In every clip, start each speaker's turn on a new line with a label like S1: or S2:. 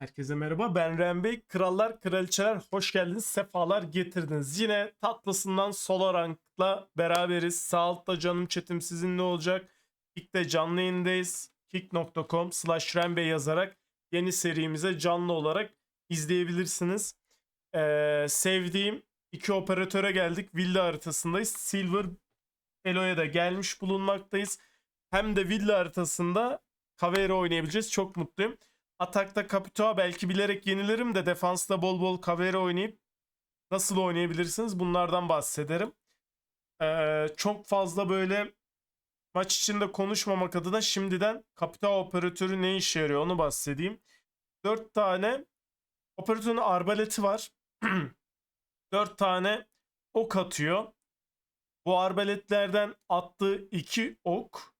S1: Herkese merhaba ben Ren Bey. Krallar, kraliçeler hoş geldiniz. Sefalar getirdiniz. Yine tatlısından solo rankla beraberiz. Sağ altta canım chatim sizinle olacak. Kick'te canlı yayındayız. kick.com slash yazarak yeni serimize canlı olarak izleyebilirsiniz. Ee, sevdiğim iki operatöre geldik. Villa haritasındayız. Silver Elo'ya da gelmiş bulunmaktayız. Hem de villa haritasında Kaveri oynayabileceğiz. Çok mutluyum. Atakta Capitoa belki bilerek yenilirim de defansta bol bol Kaveri oynayıp nasıl oynayabilirsiniz bunlardan bahsederim. Ee, çok fazla böyle maç içinde konuşmamak adına şimdiden Capitoa operatörü ne işe yarıyor onu bahsedeyim. 4 tane operatörün arbaleti var. 4 tane ok atıyor. Bu arbaletlerden attığı 2 ok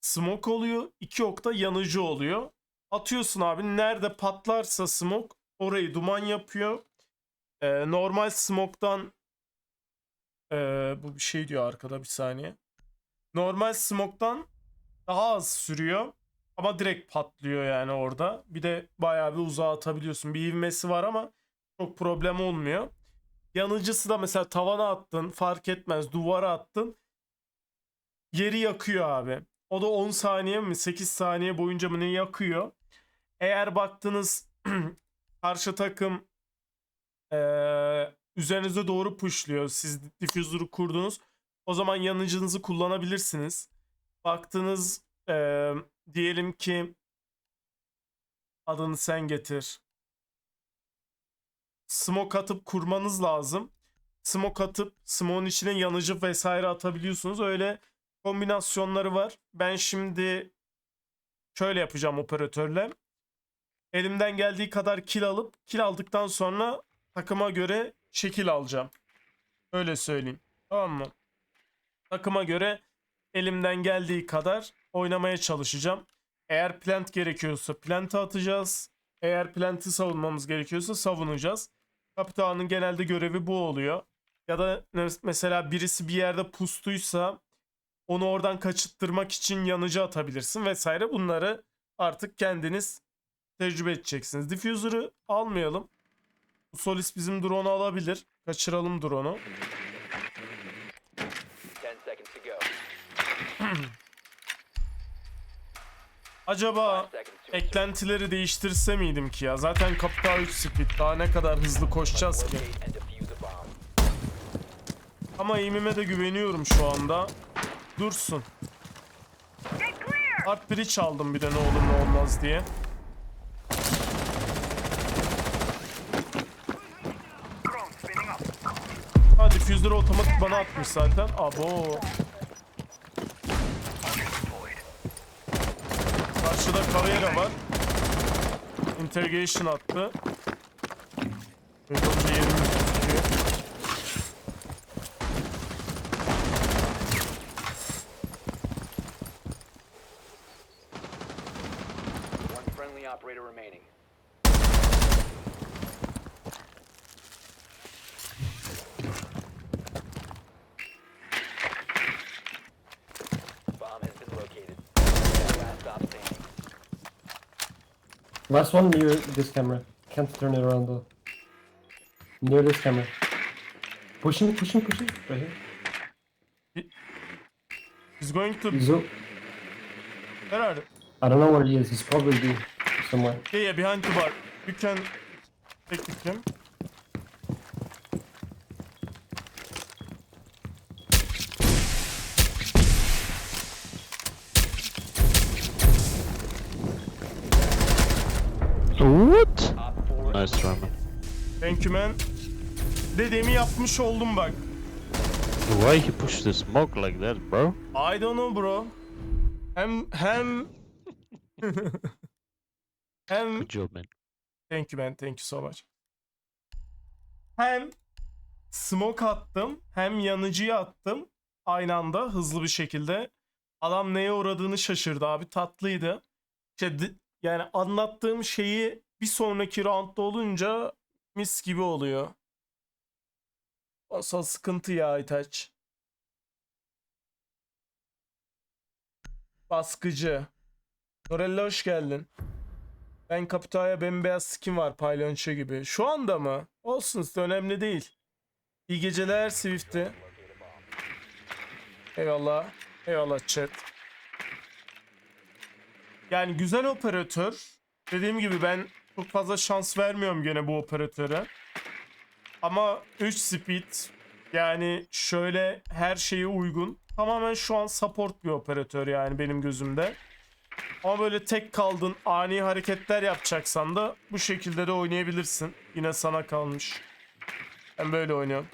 S1: smoke oluyor. 2 ok da yanıcı oluyor. Atıyorsun abi. Nerede patlarsa smoke orayı duman yapıyor. Ee, normal smoke'tan ee, bu bir şey diyor arkada bir saniye. Normal smoke'tan daha az sürüyor. Ama direkt patlıyor yani orada. Bir de bayağı bir uzağa atabiliyorsun. Bir ivmesi var ama çok problem olmuyor. Yanıcısı da mesela tavana attın fark etmez duvara attın. Yeri yakıyor abi. O da 10 saniye mi 8 saniye boyunca mı ne yakıyor. Eğer baktınız karşı takım eee, üzerinize doğru pushluyor. Siz diffuser'ı kurdunuz. O zaman yanıcınızı kullanabilirsiniz. Baktınız eee, diyelim ki adını sen getir. Smoke atıp kurmanız lazım. Smoke atıp smoke'un içine yanıcı vesaire atabiliyorsunuz. Öyle kombinasyonları var. Ben şimdi şöyle yapacağım operatörle. Elimden geldiği kadar kill alıp kill aldıktan sonra takıma göre şekil alacağım. Öyle söyleyeyim. Tamam mı? Takıma göre elimden geldiği kadar oynamaya çalışacağım. Eğer plant gerekiyorsa plant'ı atacağız. Eğer plant'ı savunmamız gerekiyorsa savunacağız. Kaptanın genelde görevi bu oluyor. Ya da mes- mesela birisi bir yerde pustuysa onu oradan kaçıttırmak için yanıcı atabilirsin vesaire. Bunları artık kendiniz tecrübe edeceksiniz. Diffuser'ı almayalım. Bu Solis bizim drone'u alabilir. Kaçıralım drone'u.
S2: 10 seconds to go.
S1: Acaba
S2: 5 seconds to insert.
S1: eklentileri değiştirse miydim ki ya? Zaten Kapital 3 speed. Daha ne kadar hızlı koşacağız ki? Ama aim'ime de güveniyorum şu anda. Dursun. Art bridge aldım bir de ne olur ne olmaz diye. Diffuser'ı otomatik bana atmış zaten. Abo. Karşıda Carrera var. Interrogation attı. Olunca
S2: Last
S3: one near this camera. Can't turn it around though. Near this camera. Pushing, pushing, pushing. Right here.
S1: He's going to...
S3: He's o-
S1: Where are
S3: I don't know where he is. He's probably somewhere.
S1: Yeah, yeah, behind the bar. You can take him.
S2: Op 4
S4: Nice Rama.
S1: Thank you man. Dediğimi yapmış oldum bak.
S4: Why he pushed the smoke like that, bro?
S1: I don't know bro. Hem hem hem
S4: Good job, man.
S1: Thank you man. Thank you so much. Hem smoke attım hem yanıcıyı attım. Aynı anda hızlı bir şekilde. Adam neye uğradığını şaşırdı abi. Tatlıydı. İşte yani anlattığım şeyi bir sonraki roundda olunca mis gibi oluyor. Asıl sıkıntı ya Aytaç. Baskıcı. Norella hoş geldin. Ben Kapita'ya bembeyaz skin var palyonço gibi. Şu anda mı? Olsun önemli değil. İyi geceler Swift'i. Eyvallah. Eyvallah chat. Yani güzel operatör. Dediğim gibi ben çok fazla şans vermiyorum gene bu operatöre. Ama 3 speed yani şöyle her şeye uygun. Tamamen şu an support bir operatör yani benim gözümde. Ama böyle tek kaldın ani hareketler yapacaksan da bu şekilde de oynayabilirsin. Yine sana kalmış. Ben böyle oynuyorum.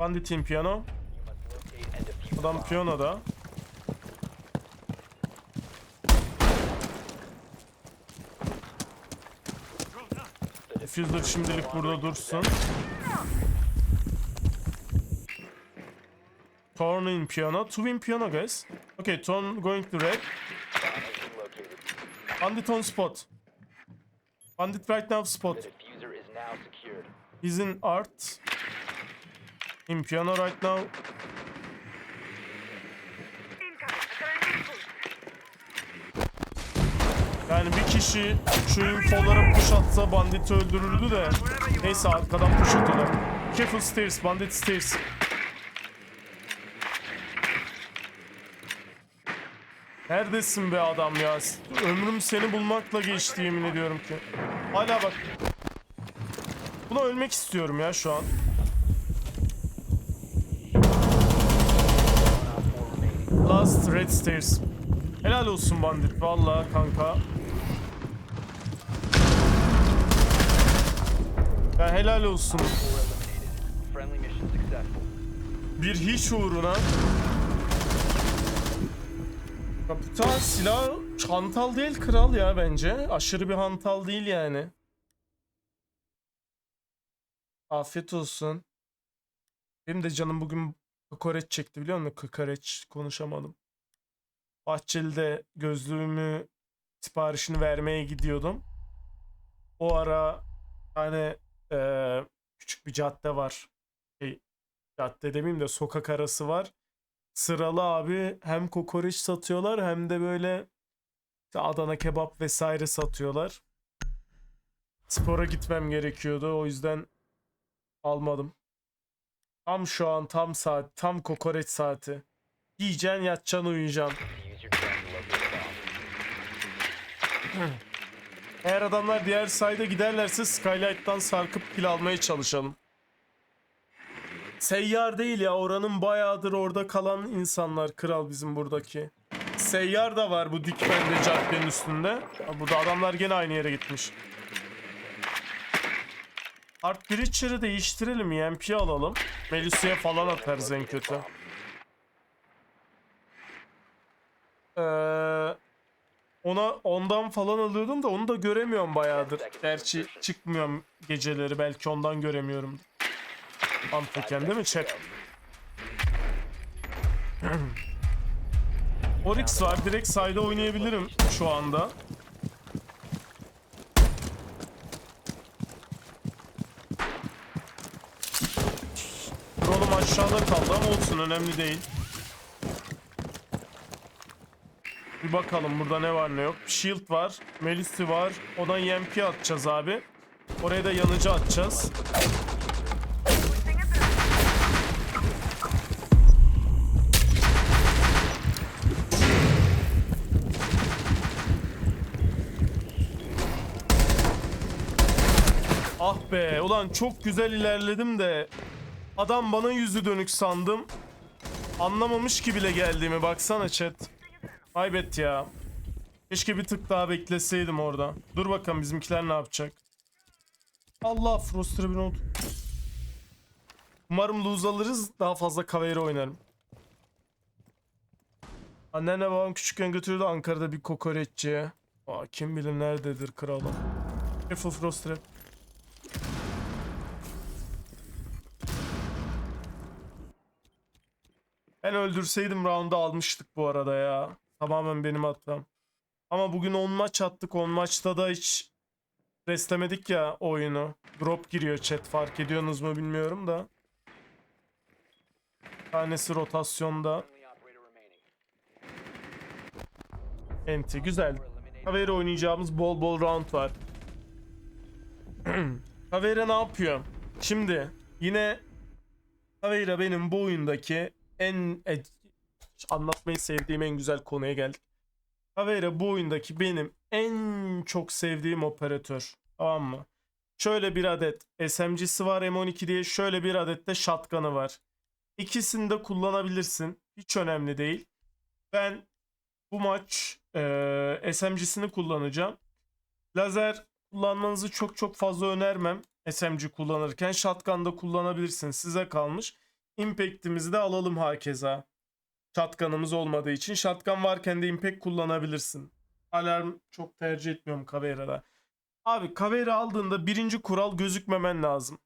S1: Bandit Team Piano.
S2: You must locate and defuse the
S1: Adam
S2: bomb.
S1: piyanoda. Diffuser şimdilik burada dursun. Torn in piano. Two in piano guys. Okay, Torn going to red. Bandit on spot. Bandit right now spot. He's in art. In piano right now. Yani bir kişi şu infolara push atsa banditi öldürürdü de. Neyse arkadan push atıyorlar. Careful stairs, bandit stairs. Neredesin be adam ya? Ömrüm seni bulmakla geçti yemin ediyorum ki. Hala bak. Buna ölmek istiyorum ya şu an. Last red stairs. Helal olsun bandit vallahi kanka. Ya helal olsun. Bir hiç uğruna. Kapitan silah hantal değil kral ya bence. Aşırı bir hantal değil yani. Afiyet olsun. Benim de canım bugün kokoreç çekti biliyor musun? Kokoreç konuşamadım. Bahçeli'de gözlüğümü siparişini vermeye gidiyordum. O ara hani eee, küçük bir cadde var. Şey, cadde demeyeyim de sokak arası var. Sıralı abi hem kokoreç satıyorlar hem de böyle işte Adana kebap vesaire satıyorlar. Spora gitmem gerekiyordu o yüzden almadım. Tam şu an tam saat tam kokoreç saati. Yiyeceksin yatacaksın uyuyacaksın. Eğer adamlar diğer sayda giderlerse Skylight'tan sarkıp kill almaya çalışalım. Seyyar değil ya oranın bayağıdır orada kalan insanlar kral bizim buradaki. Seyyar da var bu Dikmen'de caddenin üstünde. Burada adamlar gene aynı yere gitmiş. Art Breacher'ı değiştirelim EMP alalım. Melisa'ya falan atarız en kötü. Eee... Ona ondan falan alıyordum da onu da göremiyorum bayağıdır. Gerçi çıkmıyorum geceleri belki ondan göremiyorum. Mantıken değil mi chat? Oryx var direkt side'a oynayabilirim şu anda. Aşağıda kaldı ama olsun önemli değil. Bir bakalım burada ne var ne yok. Shield var. Melis'i var. Ona EMP atacağız abi. Oraya da yanıcı atacağız. Ah be ulan çok güzel ilerledim de adam bana yüzü dönük sandım. Anlamamış ki bile geldiğimi baksana chat. Kaybet ya. Keşke bir tık daha bekleseydim orada. Dur bakalım bizimkiler ne yapacak. Allah Froster'a bir oldu. Umarım lose alırız. Daha fazla kaveri oynarım. Annenle babam küçükken götürdü Ankara'da bir kokoreççiye. Aa, kim bilir nerededir kralım. Careful Froster. Ben öldürseydim round'u almıştık bu arada ya. Tamamen benim hatam. Ama bugün 10 maç attık. 10 maçta da hiç restlemedik ya oyunu. Drop giriyor chat fark ediyorsunuz mu bilmiyorum da. Bir Tanesi rotasyonda. Enti güzel. Kaveri oynayacağımız bol bol round var. Kavera ne yapıyor? Şimdi yine Kavera benim bu oyundaki en e, anlatmayı sevdiğim en güzel konuya geldik. Kavera bu oyundaki benim en çok sevdiğim operatör. Tamam mı? Şöyle bir adet SMG'si var M12 diye şöyle bir adet de shotgun'ı var. İkisini de kullanabilirsin. Hiç önemli değil. Ben bu maç eee SMG'sini kullanacağım. Lazer kullanmanızı çok çok fazla önermem. SMG kullanırken shotgun'da kullanabilirsiniz. Size kalmış. Impact'imizi de alalım hakeza. Shotgun'ımız olmadığı için. Shotgun varken de impact kullanabilirsin. Alarm çok tercih etmiyorum Caveira'da. Abi Caveira aldığında birinci kural gözükmemen lazım.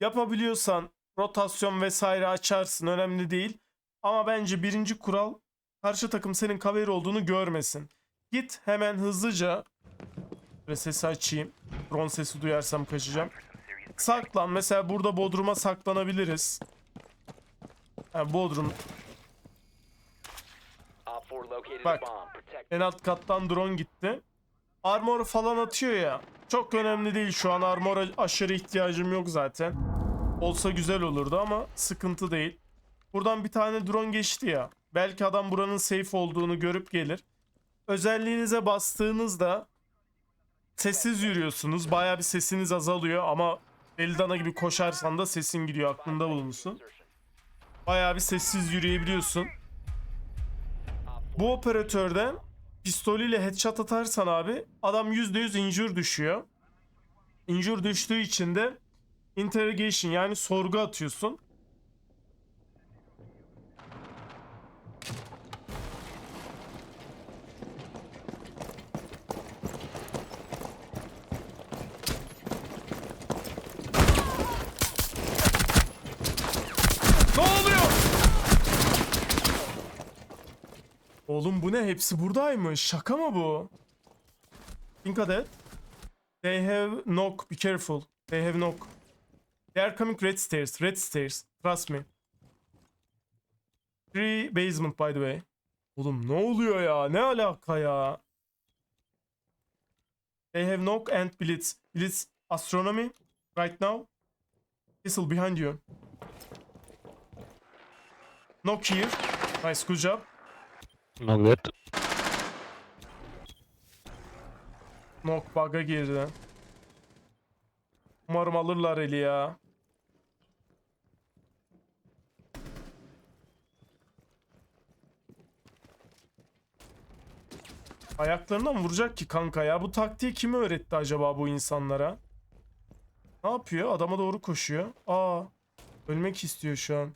S1: Yapabiliyorsan rotasyon vesaire açarsın önemli değil. Ama bence birinci kural karşı takım senin Caveira olduğunu görmesin. Git hemen hızlıca ve sesi açayım. Drone sesi duyarsam kaçacağım. Saklan. Mesela burada Bodrum'a saklanabiliriz. Bodrum.
S2: Op 4 located
S1: Bak. En alt kattan drone gitti. Armor falan atıyor ya. Çok önemli değil şu an armora aşırı ihtiyacım yok zaten. Olsa güzel olurdu ama sıkıntı değil. Buradan bir tane drone geçti ya. Belki adam buranın safe olduğunu görüp gelir. Özelliğinize bastığınızda sessiz yürüyorsunuz. Baya bir sesiniz azalıyor ama deli dana gibi koşarsan da sesin gidiyor aklında bulunsun.
S2: Insertion.
S1: Baya bir sessiz yürüyebiliyorsun. Bu operatörden pistolüyle headshot atarsan abi adam %100 injure düşüyor. Injure düştüğü için de interrogation yani sorgu atıyorsun. Ne oluyor? Oğlum bu ne? Hepsi buradaymış. Şaka mı bu? Think of. They have knock. Be careful. They have knock. They are coming red stairs. Red stairs. Trust me. Three basement by the way. Oğlum ne oluyor ya? Ne alaka ya? They have knock and blitz. Blitz astronomy. Right now. This'll behind you. Knock here. Nice good job.
S4: Not good.
S1: Nok bug'a girdi. Umarım alırlar eli ya. Ayaklarından mı vuracak ki kanka ya? Bu taktiği kim öğretti acaba bu insanlara? Ne yapıyor? Adama doğru koşuyor. Aa, ölmek istiyor şu an.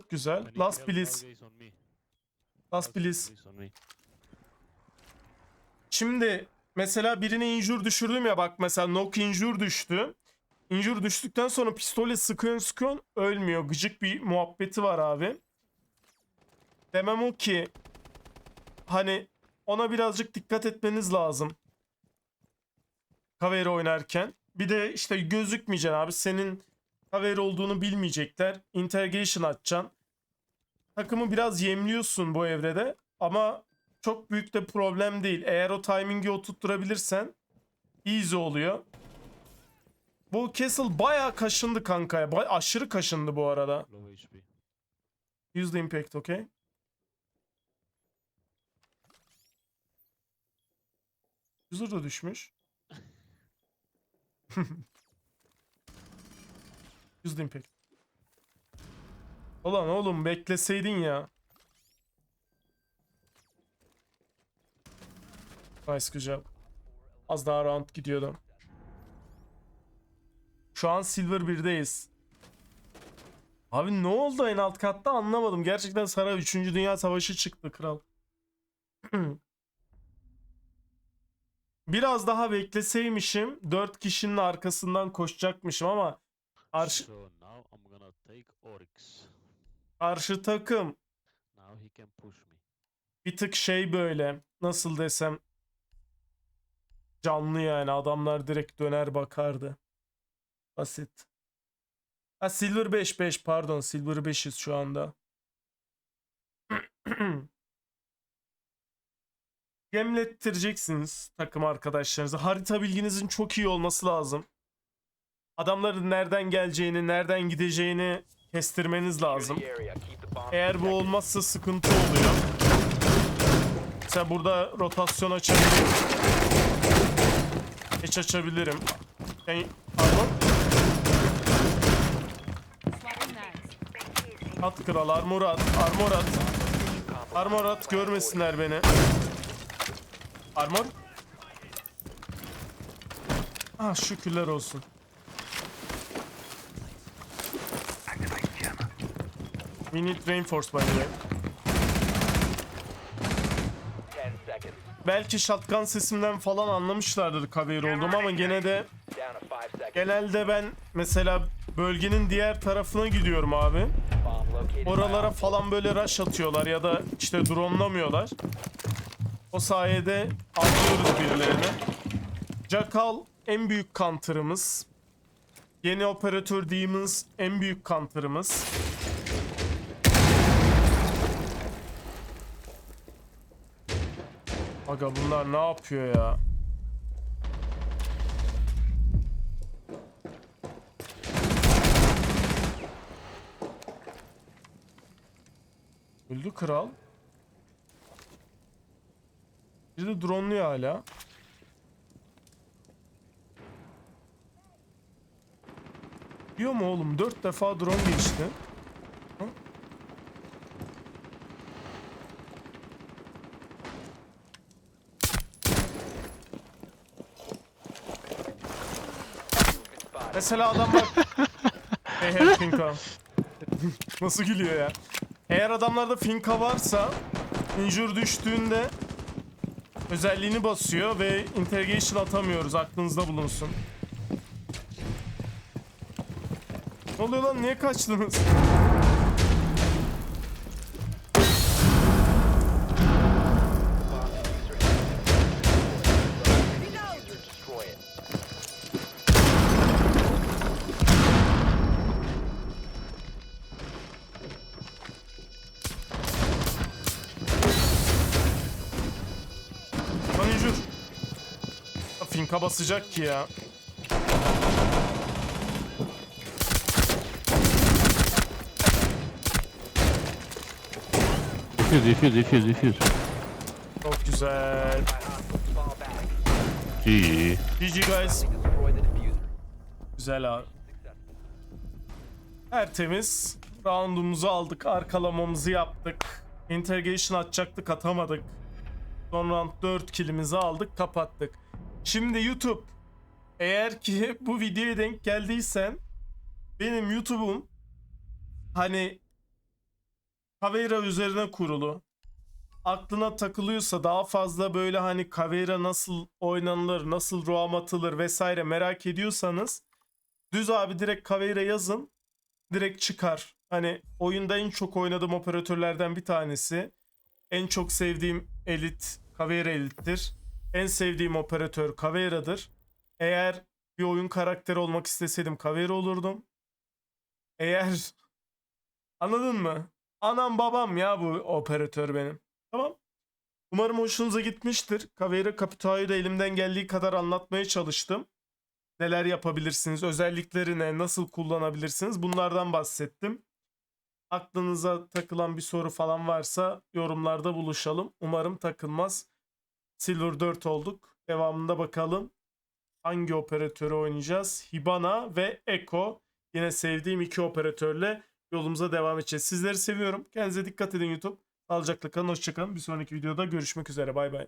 S1: Çok güzel.
S4: I need
S1: Last
S4: me.
S1: Last
S4: me.
S1: Şimdi mesela birine injur düşürdüm ya bak mesela knock injur düştü. Injur düştükten sonra pistole sıkıyorsun sıkıyorsun ölmüyor. Gıcık bir muhabbeti var abi. Demem o ki hani ona birazcık dikkat etmeniz lazım. Kaveri oynarken. Bir de işte gözükmeyeceksin abi. Senin Kaveri olduğunu bilmeyecekler. Interrogation açacaksın. Takımı biraz yemliyorsun bu evrede. Ama çok büyük de problem değil. Eğer o timingi oturtturabilirsen easy oluyor. Bu Castle bayağı kaşındı kankaya. Bay- aşırı kaşındı bu arada. Use the impact, okay? User da düşmüş. The impact. Ulan oğlum bekleseydin ya. Nice job. Az daha round gidiyordum. Şu an Silver 1'deyiz. Abi ne oldu en alt katta anlamadım. Gerçekten Sara 3. Dünya Savaşı çıktı kral. Biraz daha bekleseymişim 4 kişinin arkasından koşacakmışım ama karşı,
S4: So now I'm gonna take Oryx.
S1: karşı takım
S4: Now he can push me.
S1: bir tık şey böyle nasıl desem canlı yani adamlar direkt döner bakardı. Basit. Ha Silver 5 5 pardon Silver 5'iz şu anda. Gemlettireceksiniz takım arkadaşlarınızı. Harita bilginizin çok iyi olması lazım. Adamların nereden geleceğini, nereden gideceğini kestirmeniz lazım. Eğer bu olmazsa sıkıntı oluyor. Mesela burada rotasyon açabilirim. Hiç açabilirim. Sen, pardon. At kral armor at. Armor at. Armor at görmesinler beni. Armor. Ah şükürler olsun. We need reinforce by the way.
S2: 10 seconds.
S1: Belki shotgun sesimden falan anlamışlardır kabir olduğumu ama gene de
S2: Down to 5 seconds.
S1: genelde ben mesela bölgenin diğer tarafına gidiyorum abi. Oralara falan böyle rush atıyorlar ya da işte drone'lamıyorlar. O sayede anlıyoruz birilerini. Jackal en büyük counter'ımız. Yeni operatör Demons en büyük counter'ımız. Aga bunlar ne yapıyor ya? Öldü kral. Bir de dronluyor hala. Diyor mu oğlum? Dört defa drone geçti. Ha? Mesela adam bak. hey hey Finka. Nasıl gülüyor ya? Eğer adamlarda Finka varsa injure düştüğünde özelliğini basıyor ve interrogation atamıyoruz. Aklınızda bulunsun. Ne oluyor lan? Niye kaçtınız? Ya Finka basacak ki ya.
S4: Defuse, defuse, defuse, defuse.
S1: Çok güzel.
S4: GG.
S1: GG guys. Güzel abi. Tertemiz. Roundumuzu aldık. Arkalamamızı yaptık. Interrogation atacaktık atamadık. Son round 4 killimizi aldık kapattık. Şimdi YouTube. Eğer ki bu videoya denk geldiysen benim YouTube'um hani Caveira üzerine kurulu. Aklına takılıyorsa daha fazla böyle hani Caveira nasıl oynanılır, nasıl roam atılır vesaire merak ediyorsanız Düz abi direkt Caveira yazın. Direkt çıkar. Hani oyunda en çok oynadığım operatörlerden bir tanesi. En çok sevdiğim elit Caveira elittir. En sevdiğim operatör Caveira'dır. Eğer bir oyun karakteri olmak isteseydim Caveira olurdum. Eğer anladın mı? Anam babam ya bu operatör benim. Tamam. Umarım hoşunuza gitmiştir. Caveira Capita'yı da elimden geldiği kadar anlatmaya çalıştım neler yapabilirsiniz, özellikleri ne, nasıl kullanabilirsiniz bunlardan bahsettim. Aklınıza takılan bir soru falan varsa yorumlarda buluşalım. Umarım takılmaz. Silver 4 olduk. Devamında bakalım hangi operatörü oynayacağız. Hibana ve Echo. Yine sevdiğim iki operatörle yolumuza devam edeceğiz. Sizleri seviyorum. Kendinize dikkat edin YouTube. Sağlıcakla kalın. Hoşçakalın. Bir sonraki videoda görüşmek üzere. Bay bay.